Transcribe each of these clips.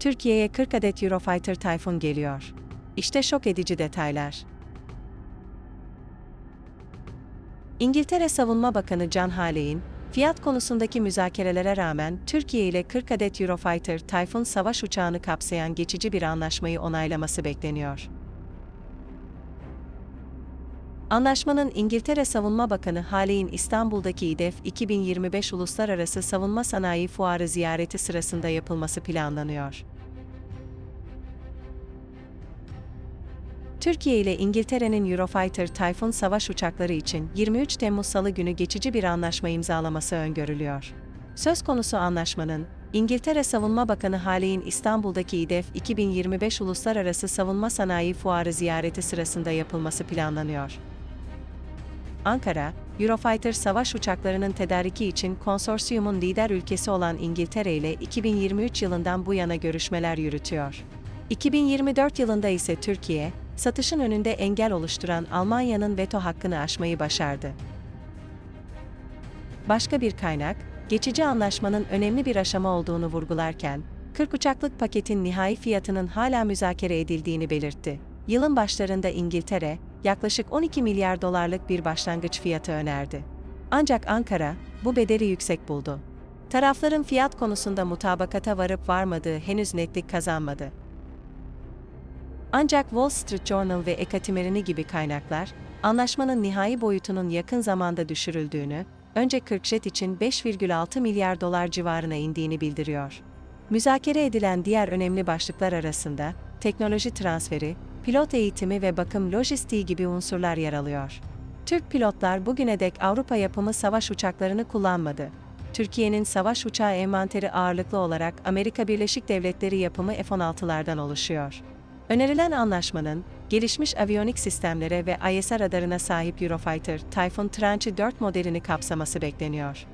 Türkiye'ye 40 adet Eurofighter Typhoon geliyor. İşte şok edici detaylar. İngiltere Savunma Bakanı John Haley'in, fiyat konusundaki müzakerelere rağmen Türkiye ile 40 adet Eurofighter Typhoon savaş uçağını kapsayan geçici bir anlaşmayı onaylaması bekleniyor. Anlaşmanın İngiltere Savunma Bakanı Haley'in İstanbul'daki İDEF 2025 Uluslararası Savunma Sanayi Fuarı ziyareti sırasında yapılması planlanıyor. Türkiye ile İngiltere'nin Eurofighter Typhoon savaş uçakları için 23 Temmuz Salı günü geçici bir anlaşma imzalaması öngörülüyor. Söz konusu anlaşmanın, İngiltere Savunma Bakanı Haley'in İstanbul'daki İDEF 2025 Uluslararası Savunma Sanayi Fuarı ziyareti sırasında yapılması planlanıyor. Ankara, Eurofighter savaş uçaklarının tedariki için konsorsiyumun lider ülkesi olan İngiltere ile 2023 yılından bu yana görüşmeler yürütüyor. 2024 yılında ise Türkiye, satışın önünde engel oluşturan Almanya'nın veto hakkını aşmayı başardı. Başka bir kaynak, geçici anlaşmanın önemli bir aşama olduğunu vurgularken, 40 uçaklık paketin nihai fiyatının hala müzakere edildiğini belirtti. Yılın başlarında İngiltere, yaklaşık 12 milyar dolarlık bir başlangıç fiyatı önerdi. Ancak Ankara, bu bedeli yüksek buldu. Tarafların fiyat konusunda mutabakata varıp varmadığı henüz netlik kazanmadı. Ancak Wall Street Journal ve Ekatimerini gibi kaynaklar, anlaşmanın nihai boyutunun yakın zamanda düşürüldüğünü, önce 40 jet için 5,6 milyar dolar civarına indiğini bildiriyor. Müzakere edilen diğer önemli başlıklar arasında, teknoloji transferi, pilot eğitimi ve bakım lojistiği gibi unsurlar yer alıyor. Türk pilotlar bugüne dek Avrupa yapımı savaş uçaklarını kullanmadı. Türkiye'nin savaş uçağı envanteri ağırlıklı olarak Amerika Birleşik Devletleri yapımı F-16'lardan oluşuyor. Önerilen anlaşmanın, gelişmiş aviyonik sistemlere ve ISR radarına sahip Eurofighter Typhoon Tranche 4 modelini kapsaması bekleniyor.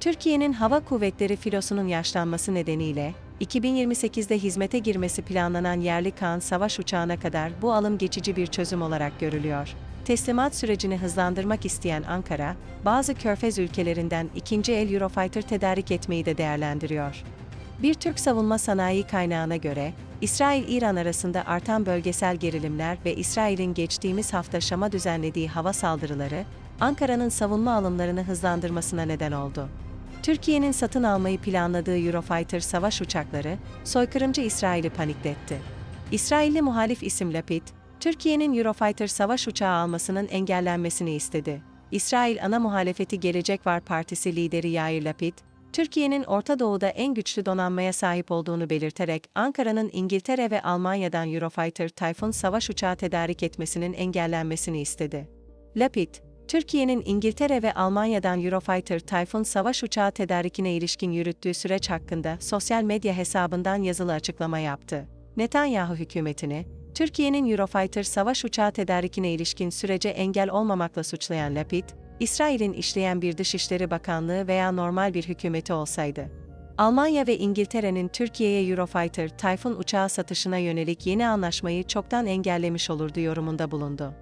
Türkiye'nin hava kuvvetleri filosunun yaşlanması nedeniyle, 2028'de hizmete girmesi planlanan yerli Kaan savaş uçağına kadar bu alım geçici bir çözüm olarak görülüyor. Teslimat sürecini hızlandırmak isteyen Ankara, bazı körfez ülkelerinden ikinci el Eurofighter tedarik etmeyi de değerlendiriyor. Bir Türk savunma sanayi kaynağına göre, İsrail-İran arasında artan bölgesel gerilimler ve İsrail'in geçtiğimiz hafta Şam'a düzenlediği hava saldırıları, Ankara'nın savunma alımlarını hızlandırmasına neden oldu. Türkiye'nin satın almayı planladığı Eurofighter savaş uçakları, soykırımcı İsrail'i panikletti. İsrailli muhalif isim Lapid, Türkiye'nin Eurofighter savaş uçağı almasının engellenmesini istedi. İsrail ana muhalefeti Gelecek Var Partisi lideri Yair Lapid, Türkiye'nin Orta Doğu'da en güçlü donanmaya sahip olduğunu belirterek Ankara'nın İngiltere ve Almanya'dan Eurofighter Typhoon savaş uçağı tedarik etmesinin engellenmesini istedi. Lapid, Türkiye'nin İngiltere ve Almanya'dan Eurofighter Typhoon savaş uçağı tedarikine ilişkin yürüttüğü süreç hakkında sosyal medya hesabından yazılı açıklama yaptı. Netanyahu hükümetini, Türkiye'nin Eurofighter savaş uçağı tedarikine ilişkin sürece engel olmamakla suçlayan Lapid, İsrail'in işleyen bir Dışişleri Bakanlığı veya normal bir hükümeti olsaydı, Almanya ve İngiltere'nin Türkiye'ye Eurofighter Typhoon uçağı satışına yönelik yeni anlaşmayı çoktan engellemiş olurdu yorumunda bulundu.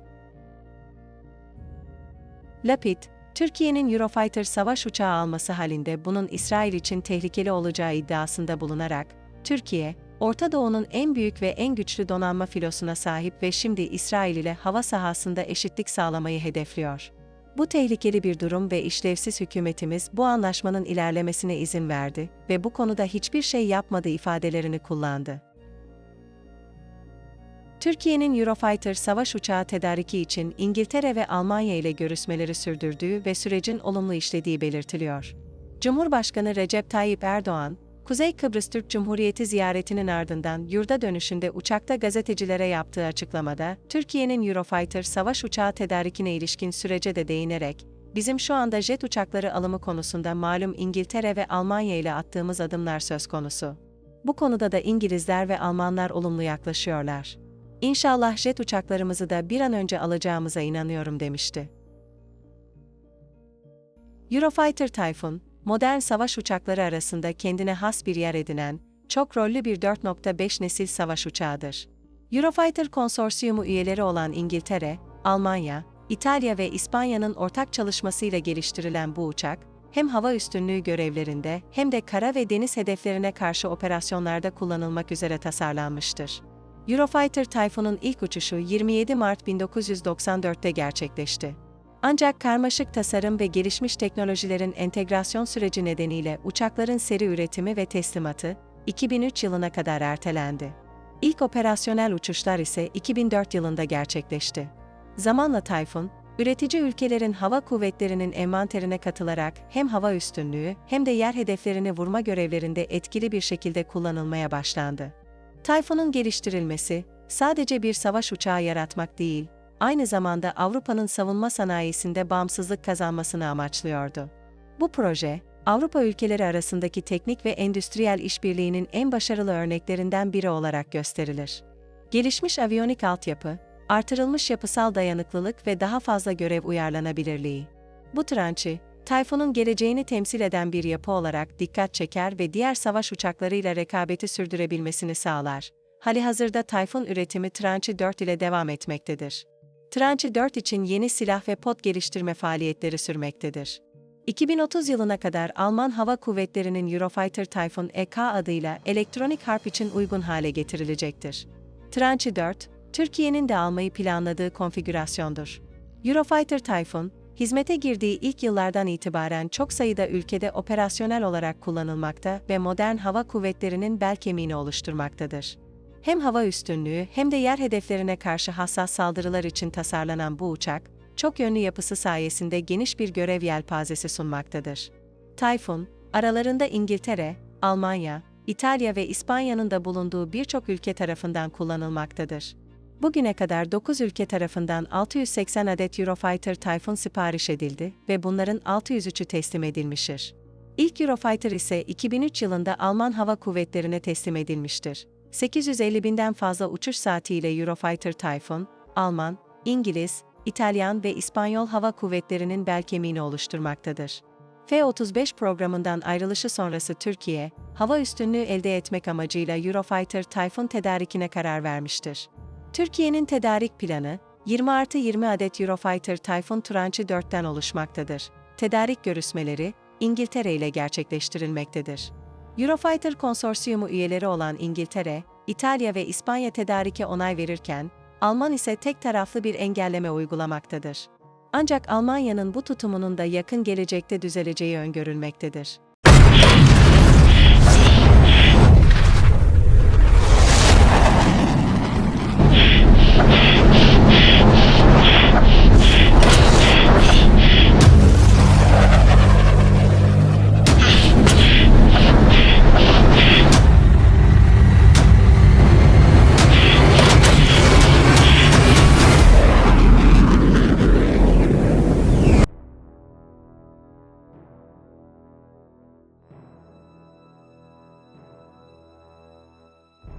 Lapid, Türkiye'nin Eurofighter savaş uçağı alması halinde bunun İsrail için tehlikeli olacağı iddiasında bulunarak, Türkiye, Orta Doğu'nun en büyük ve en güçlü donanma filosuna sahip ve şimdi İsrail ile hava sahasında eşitlik sağlamayı hedefliyor. Bu tehlikeli bir durum ve işlevsiz hükümetimiz bu anlaşmanın ilerlemesine izin verdi ve bu konuda hiçbir şey yapmadı ifadelerini kullandı. Türkiye'nin Eurofighter savaş uçağı tedariki için İngiltere ve Almanya ile görüşmeleri sürdürdüğü ve sürecin olumlu işlediği belirtiliyor. Cumhurbaşkanı Recep Tayyip Erdoğan, Kuzey Kıbrıs Türk Cumhuriyeti ziyaretinin ardından yurda dönüşünde uçakta gazetecilere yaptığı açıklamada, Türkiye'nin Eurofighter savaş uçağı tedarikine ilişkin sürece de değinerek, bizim şu anda jet uçakları alımı konusunda malum İngiltere ve Almanya ile attığımız adımlar söz konusu. Bu konuda da İngilizler ve Almanlar olumlu yaklaşıyorlar. İnşallah jet uçaklarımızı da bir an önce alacağımıza inanıyorum demişti. Eurofighter Typhoon, modern savaş uçakları arasında kendine has bir yer edinen, çok rollü bir 4.5 nesil savaş uçağıdır. Eurofighter konsorsiyumu üyeleri olan İngiltere, Almanya, İtalya ve İspanya'nın ortak çalışmasıyla geliştirilen bu uçak, hem hava üstünlüğü görevlerinde hem de kara ve deniz hedeflerine karşı operasyonlarda kullanılmak üzere tasarlanmıştır. Eurofighter Typhoon'un ilk uçuşu 27 Mart 1994'te gerçekleşti. Ancak karmaşık tasarım ve gelişmiş teknolojilerin entegrasyon süreci nedeniyle uçakların seri üretimi ve teslimatı 2003 yılına kadar ertelendi. İlk operasyonel uçuşlar ise 2004 yılında gerçekleşti. Zamanla Tayfun, üretici ülkelerin hava kuvvetlerinin envanterine katılarak hem hava üstünlüğü hem de yer hedeflerini vurma görevlerinde etkili bir şekilde kullanılmaya başlandı. Tayfun'un geliştirilmesi, sadece bir savaş uçağı yaratmak değil, aynı zamanda Avrupa'nın savunma sanayisinde bağımsızlık kazanmasını amaçlıyordu. Bu proje, Avrupa ülkeleri arasındaki teknik ve endüstriyel işbirliğinin en başarılı örneklerinden biri olarak gösterilir. Gelişmiş aviyonik altyapı, artırılmış yapısal dayanıklılık ve daha fazla görev uyarlanabilirliği. Bu trançı, Tayfun'un geleceğini temsil eden bir yapı olarak dikkat çeker ve diğer savaş uçaklarıyla rekabeti sürdürebilmesini sağlar. Halihazırda Tayfun üretimi Tranche 4 ile devam etmektedir. Tranche 4 için yeni silah ve pot geliştirme faaliyetleri sürmektedir. 2030 yılına kadar Alman Hava Kuvvetleri'nin Eurofighter Typhoon EK adıyla elektronik harp için uygun hale getirilecektir. Tranche 4, Türkiye'nin de almayı planladığı konfigürasyondur. Eurofighter Typhoon, hizmete girdiği ilk yıllardan itibaren çok sayıda ülkede operasyonel olarak kullanılmakta ve modern hava kuvvetlerinin bel kemiğini oluşturmaktadır. Hem hava üstünlüğü hem de yer hedeflerine karşı hassas saldırılar için tasarlanan bu uçak, çok yönlü yapısı sayesinde geniş bir görev yelpazesi sunmaktadır. Typhoon, aralarında İngiltere, Almanya, İtalya ve İspanya'nın da bulunduğu birçok ülke tarafından kullanılmaktadır. Bugüne kadar 9 ülke tarafından 680 adet Eurofighter Typhoon sipariş edildi ve bunların 603'ü teslim edilmiştir. İlk Eurofighter ise 2003 yılında Alman Hava Kuvvetleri'ne teslim edilmiştir. 850 binden fazla uçuş saatiyle Eurofighter Typhoon, Alman, İngiliz, İtalyan ve İspanyol hava kuvvetlerinin bel kemiğini oluşturmaktadır. F-35 programından ayrılışı sonrası Türkiye, hava üstünlüğü elde etmek amacıyla Eurofighter Typhoon tedarikine karar vermiştir. Türkiye'nin tedarik planı, 20 artı 20 adet Eurofighter Typhoon Tranche 4'ten oluşmaktadır. Tedarik görüşmeleri, İngiltere ile gerçekleştirilmektedir. Eurofighter konsorsiyumu üyeleri olan İngiltere, İtalya ve İspanya tedarike onay verirken, Alman ise tek taraflı bir engelleme uygulamaktadır. Ancak Almanya'nın bu tutumunun da yakın gelecekte düzeleceği öngörülmektedir.